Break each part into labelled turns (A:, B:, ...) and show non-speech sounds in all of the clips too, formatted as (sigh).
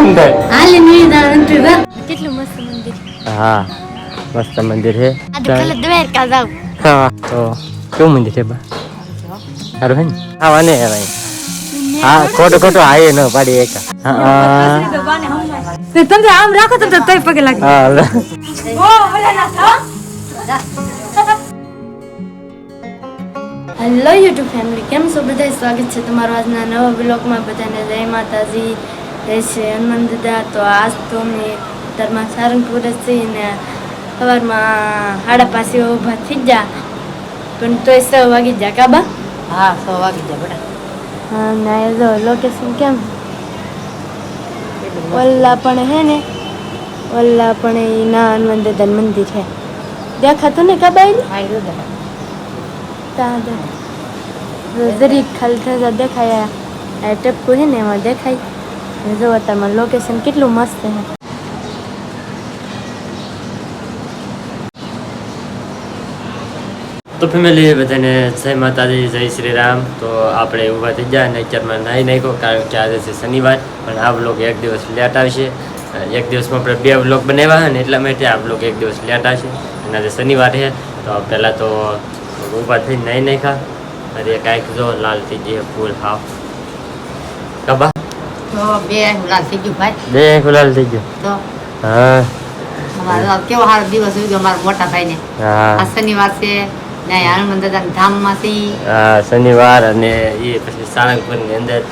A: થાય
B: હાલે વા કેટલું મસ્ત મંદિર.
A: હા મસ્ત મંદિર છે.
B: આ તો પેલા દ્વારકા જાવ.
A: હા તો કેવું મંદિર છે બા? સારું છે ને? હા વાને ભાઈ હા ખોટું ખોટું હાય ન પાડી એક. હા
B: તો તમે આમ રાખો તો તઈ પગે લાગે.
A: હા લે.
B: હેલો યુટ્યુબ ફેમિલી કેમ છો? બધા સ્વાગત છે તમારું આજના નવા બ્લોગમાં બધાને જય માતાજી. જય શ્રી હનુમાન દાદા તો આજ તો અમે ધર્મા સારંગપુર છીએ ને સવારમાં સાડા પાસે ઊભા થઈ જા પણ તોય સ વાગી જા કાબા
C: હા સો વાગી જા બેટા
B: હા ના એ જો લોકેશન કેમ ઓલ્લા પણ હે ને ઓલ્લા પણ એ ના હનુમાન દાદાનું મંદિર છે દેખાતું ને કાબા
C: હા એ
B: ત્યાં દે જરીક ખાલી થતા દેખાયા આ ટપકું છે ને એમાં દેખાય જો અત્યારમાં લોકેશન કેટલું મસ્ત છે
A: તો ફેમિલી બધાને જય માતાજી જય શ્રી રામ તો આપણે ઊભા થઈ ગયા નેચરમાં નાહી નાખ્યો, કારણ કે આજે છે શનિવાર, પણ આ બ્લોગ એક દિવસ લેટ આવશે. એક દિવસમાં આપણે બે બ્લોગ બનાવ્યા ને એટલા માટે આ બ્લોગ એક દિવસ લેટ આવશે. અને આજે શનિવાર છે, તો પહેલાં તો ઊભા થઈને નાહી નાખ્યા. અરે કાંઈક જો લાલ થઈ ગઈ છે, ફૂલ હાફ કબા.
C: તો બે લાલ થઈ ગયું ભાઈ.
A: બે ગુલાલ થઈ ગયો.
C: તો
A: હા.
C: અમારો કેવો સારો દિવસ ઉગ્યો અમારા મોટા ભાઈને.
A: હા.
C: આ શનિવાર છે ને હનુમાન દાદા ધામમાં થી
A: હા શનિવાર અને એ પછી સાળંગપુરની અંદર.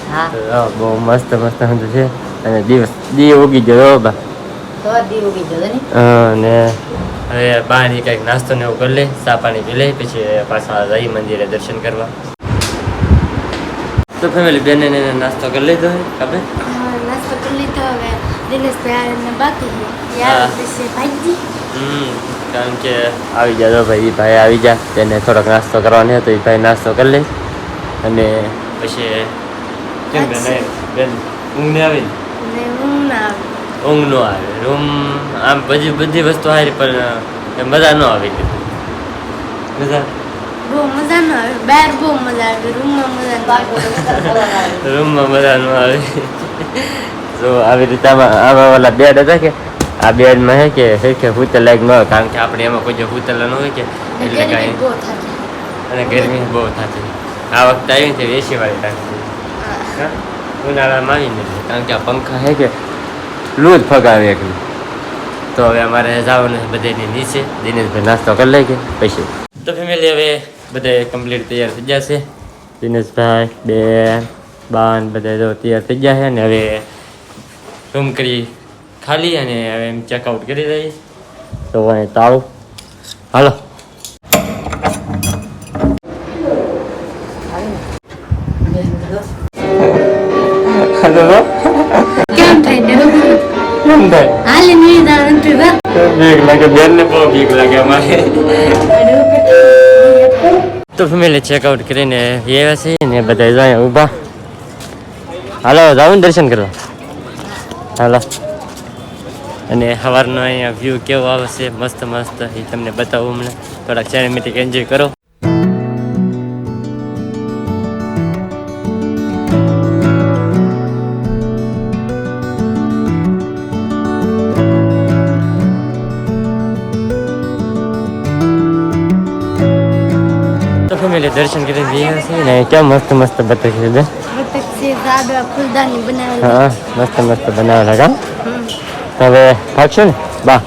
A: બહુ મસ્ત મસ્ત હતું છે. અને દિવસ દી ઉગી ગયો બા.
C: તો દી ઉગી ગયો ને.
A: હવે બહારની કંઈક નાસ્તો ને એવું કરી લે ચા પાણી પી લે પછી પાછા જઈ મંદિરે દર્શન કરવા. તો ફેમિલી બેને એને નાસ્તો કરી લીધો હોય ખબર
B: નાસ્તો કરી લીધો. હવે દિનેશભાઈ આવીને બાકી
A: હા.
B: યાર ભાઈજી.
A: હમ કારણ કે આવી જા તો ભાઈ ભાઈ આવી જા તેને થોડોક નાસ્તો કરવાનો હતો એ ભાઈ નાસ્તો કરી લે. અને પછી કેમ બેન. બેન ઊંઘ ને આવી? ને?
B: ને હું ના
A: ઊંઘ નો આવે. રૂમ આમ બધી બધી વસ્તુ હારી પણ મજા ન આવી. મજા?
B: બહુ મજા ન આવે. બહાર બહુ મજા આવે. રૂમમાં મજા ન આવે.
A: રૂમમાં આવે. તો આવી રીતે આમાં આવા ઓલા બેડ હતા કે આ બેડમાં હે કે હે કે હુતલ લાયક ન હોય. કારણ કે આપણે એમાં કોઈ જે હુતેલા ન હોય કે એટલે કાંઈ અને ગરમી બહુ થતી. આ વખતે આવી ને એસી વાળી ટાંકી હા? ઉનાળામાં આવીને નથી કારણ કે આ પંખા હે કે લૂ જ ફગાવે એકલું. તો હવે અમારે જવાનું છે બધાની નીચે. દિનેશભાઈ નાસ્તો કરી લઈ કે પછી. તો ફેમિલી હવે બધા કમ્પ્લીટ તૈયાર થઈ ગયા છે. દિનેશભાઈ બેન બાન બધા જો તૈયાર થઈ ગયા છે ને હવે રૂમ કરી ખાલી અને હવે એમ ચેકઆઉટ કરી દઈએ તો અહીં તાળું. હાલો. હાલો
B: કેમ થાય ડરું
A: કેમ
B: હાલે
A: લાગે બેનને બહુ બીક લાગે અમારે. તો ફેમિલી ચેકઆઉટ કરીને આવ્યા છે ને બધા જાય ઊભા. હાલો ને દર્શન કરવા? હાલો. અને સવારનો અહીંયા વ્યૂ કેવો આવે છે મસ્ત મસ્ત. એ તમને બતાવું હમણાં. થોડાક સિનેમેટિક એન્જોય કરો. દર્શન કરીને દીધા છે ને કેમ મસ્ત મસ્ત
B: બતક છે ઝાડવા
A: હા મસ્ત મસ્ત બનાવેલા કામ હવે ભાગશો ને બા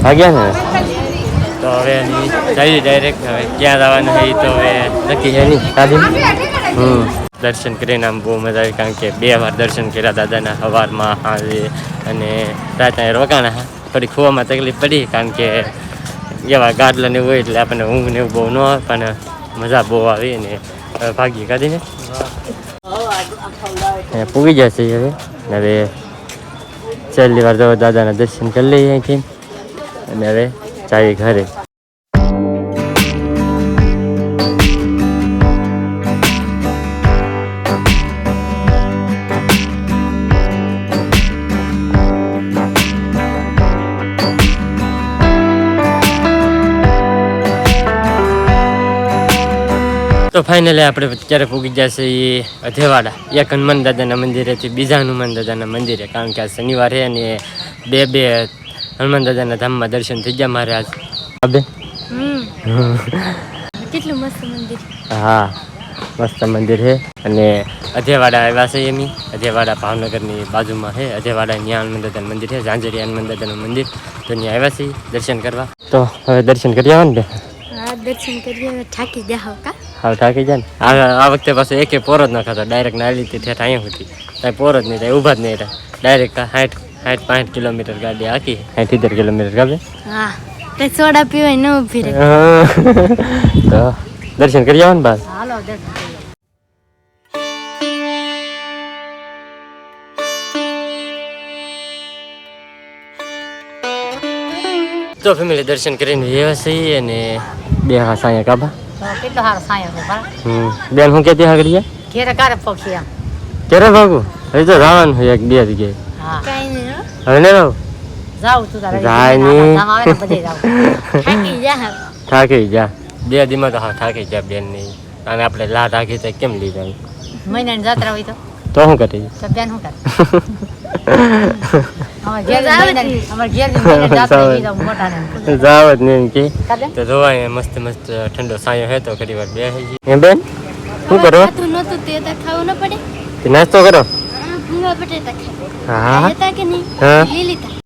A: ભાગ્યા ને તો હવે જઈએ ડાયરેક્ટ હવે ક્યાં જવાનું હોય તો હવે નક્કી છે નહીં સાદી હમ દર્શન કરીને આમ બહુ મજા આવી કારણ કે બે વાર દર્શન કર્યા દાદાના સવારમાં સાંજે અને રાતના રોકાણા થોડી ખોવામાં તકલીફ પડી કારણ કે એવા ગાદલા ને હોય એટલે આપણને ઊંઘ ને બહુ ન આવે, પણ મજા બહુ આવી હવે ભાગી કાઢીને. પૂગી જશે હવે. ને હવે છેલ્લી વાર તો દાદાના દર્શન કરી લઈએ અહીંથી. અને હવે ચાવી ઘરે. ફાઇનલી આપણે અત્યારે પૂગી જશે એ અધેવાડા એક હનુમાન દાદાના મંદિરેથી બીજા હનુમાન દાદાના મંદિરે કારણ કે આ શનિવાર અને બે બે હનુમાન દાદાના ધામમાં દર્શન થઈ ગયા મારે આજ. અબે
B: કેટલું મસ્ત મંદિર.
A: હા મસ્ત મંદિર છે. અને અધેવાડા આવ્યા છે એમી અધેવાડા ભાવનગરની બાજુમાં છે. અધેવાડા ત્યાં હનુમાન દાદાનું મંદિર છે. ઝાંઝરી હનુમાન દાદાનું મંદિર. તો ત્યાં આવ્યા છે દર્શન કરવા. તો હવે દર્શન કરી આવવાનું ને
B: દર્શન કરીએ હવે થાકી જાવ કા?
A: હા થાકી જાય ને? આ વખતે પાસે એકે પોરજ જ ન ખાતો ડાયરેક્ટ નાલી થી ઠેઠ અહીંયા સુધી. ત્યાં પોરો જ નહીં થાય ઊભા જ નહીં થાય. ડાયરેક્ટ સાઠ સાઠ પાંઠ કિલોમીટર ગાડી આખી. સાઠ ઇતર કિલોમીટર ગાડી.
B: હા તે સોડા પીવાય ન ઊભી રહે.
A: તો દર્શન કરી આવવાનું બાદ
C: હાલો દર્શન
A: તો ફેમિલી દર્શન કરીને વ્યવસ્થિત છીએ અને બે હા સાયા કાબા
C: કેટલો સારો સાયો છે
A: હમ. બેન હું કેતી હા કરીએ
C: ઘેરે કારે પોખિયા
A: ક્યારે ભાગું? હવે તો જવાનું છે એક બે જગ્યાએ.
C: હા.
B: કઈ નહીં
A: હવે ને રહું
C: જાઉં તું તારે.
A: જાય નહીં.
C: આવે બધે જાવ (laughs)
B: થાકી જા
A: થાકી જા. બે દીમાં તો હા થાકી જા બેન નહીં અને આપણે લા રાખી તો કેમ લઈ જાય
C: મહિનાની જાત્રા હોય તો?
A: તો શું કરી?
C: તો બેન શું કરે? (laughs)
A: જાવ જ નહીં. કે. તો જોવાય મસ્ત મસ્ત ઠંડો સાયો હે તો ઘડી વાર બે એ બેન? શું કરો? નાસ્તો કરો?
B: હા,
A: હા?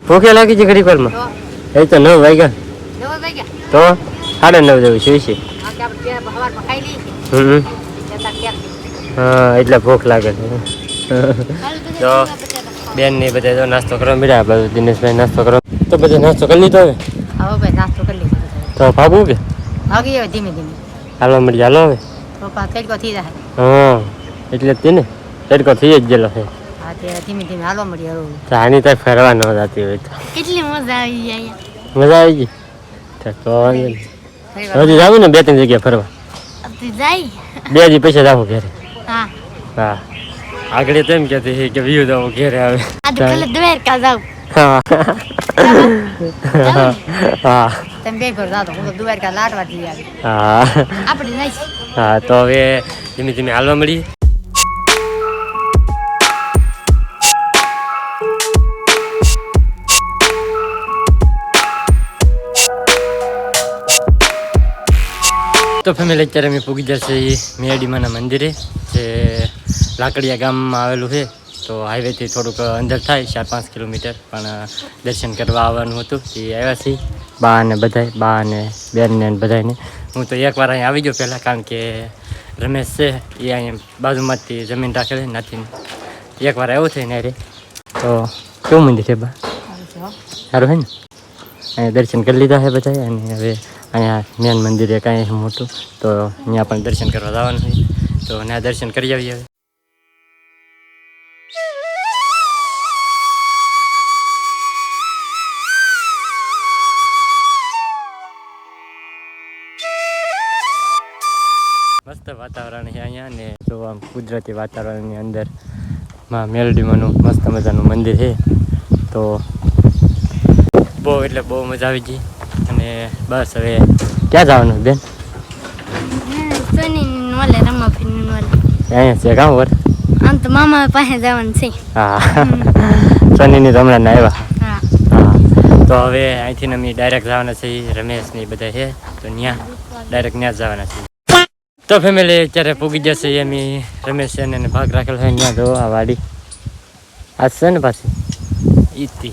A: ભૂખે લાગી છે ઘડી વારમાં? એ તો નવ વાગ્યા. તો? સાડા નવ જેવું છે છે હા એટલે ભૂખ લાગે છે. બેન ને બધા તો નાસ્તો કરવા મળ્યા બધું દિનેશભાઈ નાસ્તો કરો તો બધા નાસ્તો કરી લીધો હવે?
C: હવે ભાઈ નાસ્તો કરી લીધો
A: તો ભાગવું કે
C: ભાગી હવે ધીમે ધીમે.
A: હાલો મળી હાલો હવે.
C: પપ્પા તડકો થઈ જાય.
A: હા એટલે તે ને. તડકો થઈ જ ગયેલો છે.
C: હા તે ધીમે ધીમે હાલવા મળી હવે.
A: તો આની ત્યાં ફરવા ન જતી હોય તો.
B: કેટલી મજા આવી જાય
A: મજા આવી ગઈ? તો હજી જાવું ને બે ત્રણ જગ્યાએ ફરવા?
B: જાય.
A: બે હજી પૈસા જાવું ઘરે?
B: હા.
A: હા. આગળ તો એમ કહેતી હતી કે વ્યૂ જાવું ઘરે આવે.
B: આ તો ખાલી દ્વારકા જાવ
A: હા. હા.
C: તમે બે ઘર જાતો હું તો દ્વારકા લાડવા જઈ આવી.
A: હા.
B: આપણે જાય
A: હા તો હવે ધીમે ધીમે હાલવા મળી. તો ફેમિલી અત્યારે અમે પૂગી જશે મેડીમાના મંદિરે જે લાકડિયા ગામમાં આવેલું છે. તો હાઈવેથી થોડુંક અંદર થાય, ચાર પાંચ કિલોમીટર. પણ દર્શન કરવા આવવાનું હતું. એ આવ્યા છીએ. બા ને બધાય, બા ને બેન ને બધાને હું તો એકવાર અહીં આવી ગયો પહેલાં, કારણ કે રમેશ છે. એ અહીંયા બાજુમાંથી જમીન રાખેલી નથી એકવાર આવ્યો છે ને રે તો, કેવું મંદિર છે બા? સારું હે ને? અહીંયા દર્શન કરી લીધા છે બધા અને હવે અહીંયા મેન મંદિરે કાંઈ મોટું. તો, ત્યાં પણ દર્શન કરવા જવાનું છે. તો અહીંયા દર્શન કરી આવીએ મસ્ત વાતાવરણ છે અહીંયા ને જો આમ કુદરતી વાતાવરણની અંદરમાં મેલડીમાંનું મસ્ત મજાનું મંદિર છે. તો બહુ એટલે બહુ મજા આવી ગઈ. અને બસ હવે ક્યાં જવાનું બેન?
B: નોલે રમા ફીની નોલે
A: અહીંયા છે કામ વર
B: આમ તો મામા પાસે જવાનું છે.
A: હા. શનિની તો હમણાં ના આવ્યા. તો હવે અહીંથી અમે ડાયરેક્ટ જવાના છીએ રમેશ ને બધા છે. તો ત્યાં ડાયરેક્ટ ત્યાં જવાના છીએ. તો ફેમિલી અત્યારે પૂગી જશે એમ રમેશ છે ને ભાગ રાખેલો છે અહીંયા જો આ વાડી. આ છે ને પાછી? ઈતી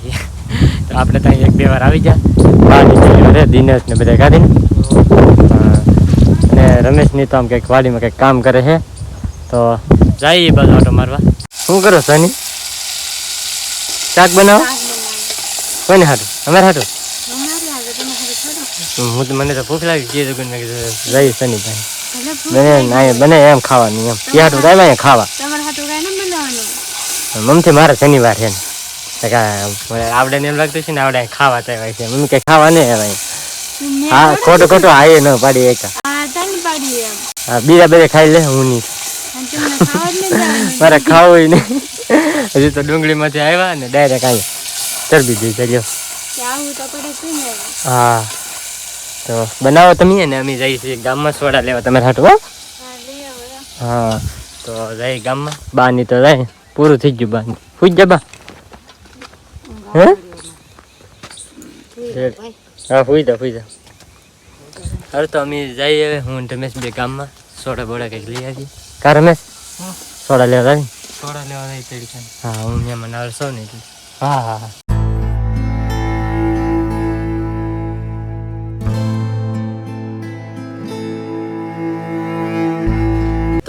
A: તો. આપણે ત્યાં એક બે વાર આવી જાય અરે દિનેશ ને બધા કાઢીને અને રમેશની તો આમ કંઈક વાડીમાં કંઈક કામ કરે છે. તો જઈએ બાજુ ઓટો મારવા. શું કરો સની શાક બનાવો? કોને હાટું? અમારે હાટું? હું તો મને તો ભૂખ લાગી ગઈ તો મેં કીધું જઈ શનિ ભાઈ. બને અહીંયા બને એમ ખાવાનું એમ. ત્યાં થાય ખાવા.
B: ન બનાવવાનું
A: મમ્મી મારે શનિવાર છે ને. આવડે ને એમ લાગતું છે ને આવડે ખાવા થાય છે. મમ્મી કઈ ખાવા નહીં આવે. હા ખોટું ખોટો હાય ન પાડી એક. હા બીજા બધા ખાઈ લે હું નહીં.
B: ખાવા
A: મારે ખાવું નહીં. હજી તો ડુંગળીમાંથી આવ્યા ને ડાયરેક્ટ આવ્યા ચરબી દઈ ચાલ્યો
B: ને?
A: હા. તો બનાવો તમે ને અમે જઈએ છીએ ગામમાં સોડા લેવા તમે હાટું હા? તો જાય ગામમાં. બાની તો જાય પૂરું થઈ ગયું બાની હુઈ જા બા. હે? હા. હુઈ જા હુઈ જા. હવે તો અમે જઈએ હવે હું રમેશ બે ગામમાં. સોડા બોડા કંઈક લઈ આવીએ. કા રમેશ? સોડા લેવા જાય
D: સોડા લેવા જાય
A: હા હું ત્યાં મનાવર સૌ ને હા હા હા.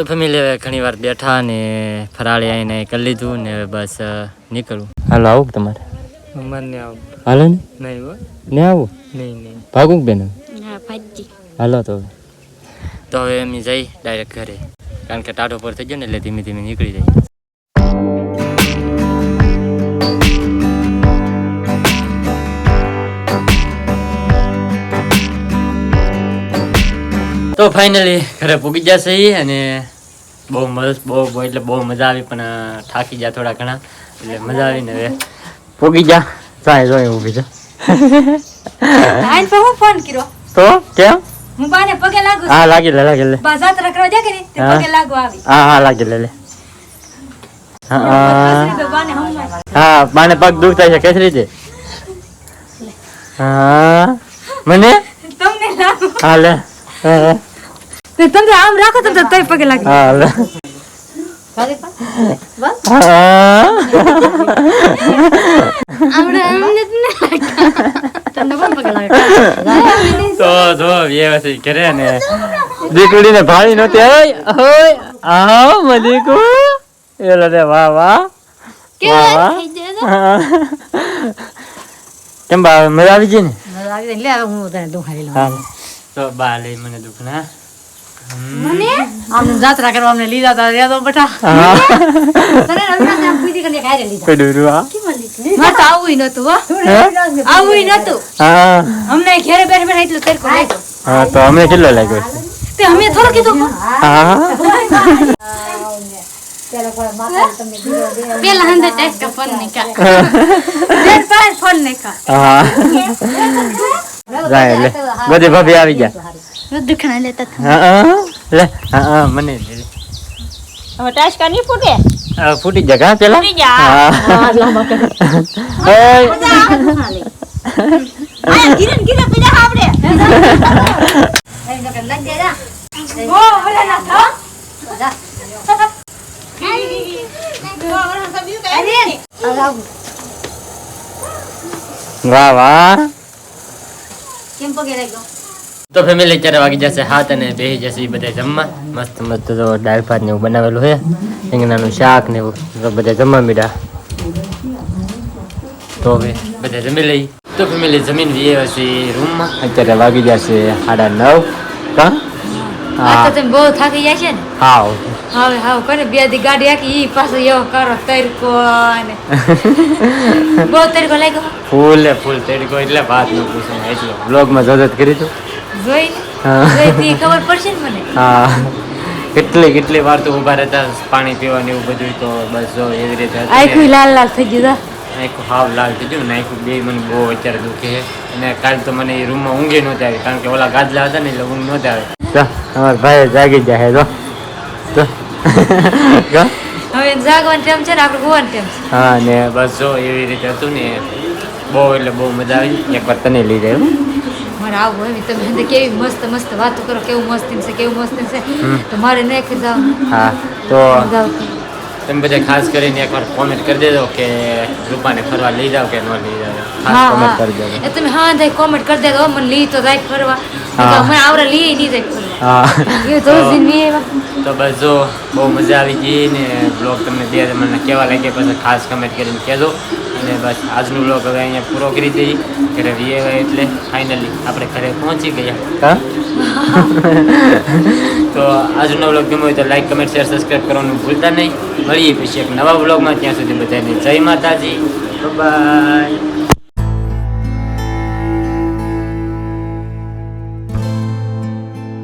A: તો ફેમિલી હવે ઘણી વાર બેઠા ને ફરાળી આવીને કરી લીધું ને હવે બસ નીકળવું નીકળું. હાલો આવું તમારે?
D: મને આવું
A: હાલો ને?
D: નહીં હો.
A: ને આવું?
D: નહીં નહીં.
A: ભાગું બેન?
B: હા
A: હાલો તો તો હવે એમ જઈ ડાયરેક્ટ ઘરે. કારણ કે ટાટો પર થઈ ગયો ને એટલે ધીમે ધીમે નીકળી જાય તો ફાઇનલી ઘરે પૂગી જશે અને બહુ મસ્ત બહુ એટલે બહુ મજા આવી પણ થાકી ગયા થોડા ઘણા. એટલે મજા આવીને હવે પૂગી જા. સાંઈ જોઈ ઊભી છે.
C: આઈને પર હું ફોન કર્યો.
A: તો? કેમ?
C: હું બાને પગે લાગુ
A: હા લાગી લે લાગી લે.
C: બા જાત્રા કરવા જાય કે ને તે. પગે લાગુ આવી.
A: હા હા લાગી લે લે. હા
C: બાને
A: પગ દુખતા છે કેસ રીતે? હા. મને?
C: તમને લાગુ.
A: હા લે. હા,
C: તે તમે આમ રાખો તો તોય પગે લાગે
A: હા હા.
B: આપણે અમને જ ના.
C: પણ પગે લાગે.
A: તો જો વ્યવસ્થિત કરે ને. દીકરીને ભાળી નહોતી ઓય ઓય આવ મલીકુ. એલો રે વાહ વાહ. કેમ બા મજા આવી ગઈ ને?
C: મજા આવી એટલે હું તને દુખાડી લઉં.
A: તો બા લઈ મને દુખ ના.
C: આમ જાત્રા કરવા અમને લીધા હતા રહ્યા તો બેઠા તને રવિવારે આમ પૂરી કરીને ખાઈ લીધા.
A: કોઈ ડૂરું આ
C: મારે તો આવું નતું હો. આવું નતું
A: હા.
C: અમને ઘેરે બેઠા બેઠા એટલું તરકો લાગ્યો.
A: હા તો અમને કેટલો લાગ્યો?
C: તે અમે થોડું કીધું
A: હા.
B: પેલા હંદે ટેસ્ટ ફોન નીકા
C: ફોન નાખ્યો
A: હા. જાય લે બધી ભાભી આવી ગયા.
B: દુખણા લેતા
A: હા હા લે હા હા મને લે.
C: હવે નહીં ફૂટે?
A: ફૂટી જગા પેલા?
C: ફૂટી જા.
A: હા. ઓય.
C: આયા ગીરન ગીરન પીજા આપણે ઓ ઓલા ના થા.
A: વાહ વાહ.
C: કેમ પગે લાગ્યો?
A: તો ફેમિલી અત્યારે વાગી જશે હાથ અને બે જશે બધા જમવા. મસ્ત મસ્ત તો દાળ ભાત ને એવું બનાવેલું છે. રીંગણાનું શાક ને એવું તો બધા જમવા મીડા તો હવે બધા જમી લઈ તો ફેમિલી જમીન વીએ હશે રૂમમાં. અત્યારે વાગી જશે સાડા નવ. કાં?
C: તમે બહુ થાકી જાય છે ને?
A: હા
C: હવે હા કોને બે દી ગાડી આખી ઈ પાછો એવો કરો તરકો અને (laughs) બહુ તરકો લાગ્યો.
A: ફૂલ ફૂલ તડકો એટલે વાત ન પૂછો. એટલે બ્લોગમાં જોજત કરી તું
C: જોઈને જોઈ ખબર પડશે ને મને?
A: હા. કેટલી કેટલી વાર તો ઊભા રહેતા પાણી પીવાની એવું બધું તો બસ જો એવી રીતે
C: આખું લાલ લાલ થઈ ગયું
A: આખું હાવ લાલ થઈ ગયું ને આખું બે મને બહુ અત્યારે દુખે છે. અને કાલ તો મને એ રૂમમાં ઊંઘે નહોતી આવી કારણ કે ઓલા ગાદલા હતા ને એટલે ઊંઘ નહોતી આવી. તો અમારા ભાઈ જાગી જાય તો તો
C: હવે જાગવાનું ટાઈમ છે ને આપણે ગોવાનું ટાઈમ છે.
A: હા ને બસ જો એવી રીતે હતું ને બહુ એટલે બહુ મજા આવી. એકવાર તને લઈ જાય.
C: મારે આવું એમ તમે કેવી મસ્ત મસ્ત વાતો કરો કેવું મસ્ત છે કેવું મસ્ત છે. તો મારે ને જવાનું
A: હા તો તમે બધા ખાસ કરીને એકવાર કોમેન્ટ કરી દેજો કે રૂપાને ફરવા લઈ જાવ કે ન લઈ જાવ
C: એ તમે હા દે કોમેન્ટ કરી દેજો. મને લઈ તો જાય ફરવા. મને આવડે લઈ નહીં જાય ફરવા.
A: તો બસ જો બહુ મજા આવી ગઈ ને બ્લોગ તમને બે મને કેવા લાગે પછી ખાસ કમેન્ટ કરીને કહેજો. અને બસ આજનું બ્લોગ હવે અહીંયા પૂરો કરી દઈએ. ઘરે વીએ એટલે ફાઇનલી આપણે ઘરે પહોંચી ગયા. (laughs) તો આજનો બ્લોગ ગમ્યો હોય તો લાઈક કમેન્ટ શેર સબસ્ક્રાઈબ કરવાનું ભૂલતા નહીં. મળીએ પછી એક નવા બ્લોગમાં ત્યાં સુધી બધાને જય માતાજી. બાય